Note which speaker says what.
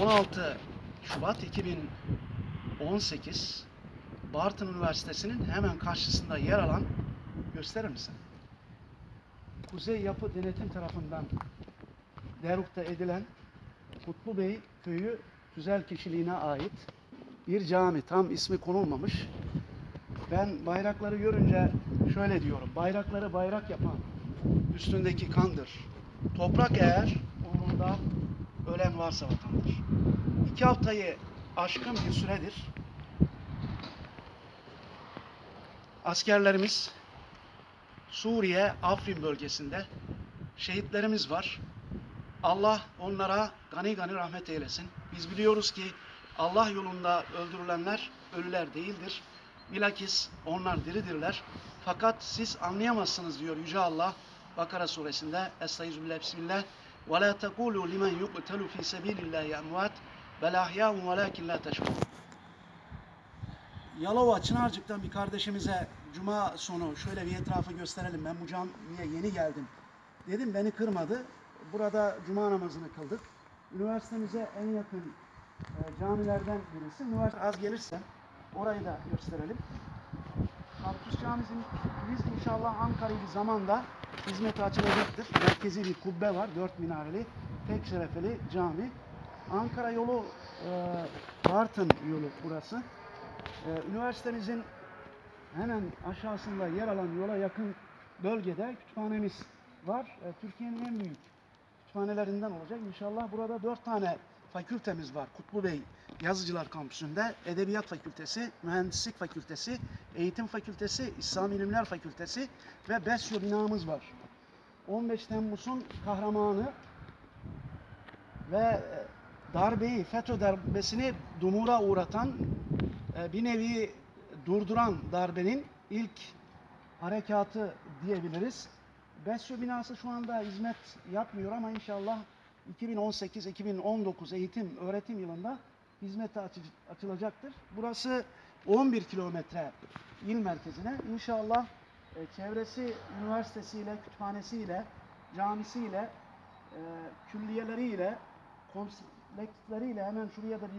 Speaker 1: 16 Şubat 2018 Bartın Üniversitesi'nin hemen karşısında yer alan gösterir misin? Kuzey Yapı Denetim tarafından derukta edilen Kutlu Bey köyü güzel kişiliğine ait bir cami. Tam ismi konulmamış. Ben bayrakları görünce şöyle diyorum. Bayrakları bayrak yapan üstündeki kandır. Toprak eğer ölen varsa vatandır. İki haftayı aşkın bir süredir askerlerimiz Suriye, Afrin bölgesinde şehitlerimiz var. Allah onlara gani gani rahmet eylesin. Biz biliyoruz ki Allah yolunda öldürülenler ölüler değildir. Bilakis onlar diridirler. Fakat siz anlayamazsınız diyor Yüce Allah Bakara suresinde Estağfirullah Bismillah ve la tekulu limen yuqtalu fi sabilillahi amvat bel ahya'un velakin la teşkurun. Yalova Çınarcık'tan bir kardeşimize cuma sonu şöyle bir etrafı gösterelim. Ben bu camiye yeni geldim. Dedim beni kırmadı. Burada cuma namazını kıldık. Üniversitemize en yakın e, camilerden birisi. Üniversite az gelirse orayı da gösterelim. Camisi'nin biz inşallah Ankara'yı bir zamanda hizmete açılacaktır. Merkezi bir kubbe var. Dört minareli. Tek şerefeli cami. Ankara yolu e, Bartın yolu burası. E, üniversitemizin hemen aşağısında yer alan yola yakın bölgede kütüphanemiz var. E, Türkiye'nin en büyük kütüphanelerinden olacak. İnşallah burada dört tane fakültemiz var. Kutlu Bey Yazıcılar Kampüsü'nde Edebiyat Fakültesi, Mühendislik Fakültesi, Eğitim Fakültesi, İslam İlimler Fakültesi ve BESYO binamız var. 15 Temmuz'un kahramanı ve e, darbeyi, FETÖ darbesini dumura uğratan, e, bir nevi durduran darbenin ilk harekatı diyebiliriz. BESYO binası şu anda hizmet yapmıyor ama inşallah 2018-2019 eğitim öğretim yılında hizmete açı- açılacaktır. Burası 11 kilometre il merkezine. İnşallah e, çevresi üniversitesiyle, kütüphanesiyle, camisiyle, e, külliyeleriyle, kompleksleriyle hemen şuraya da bir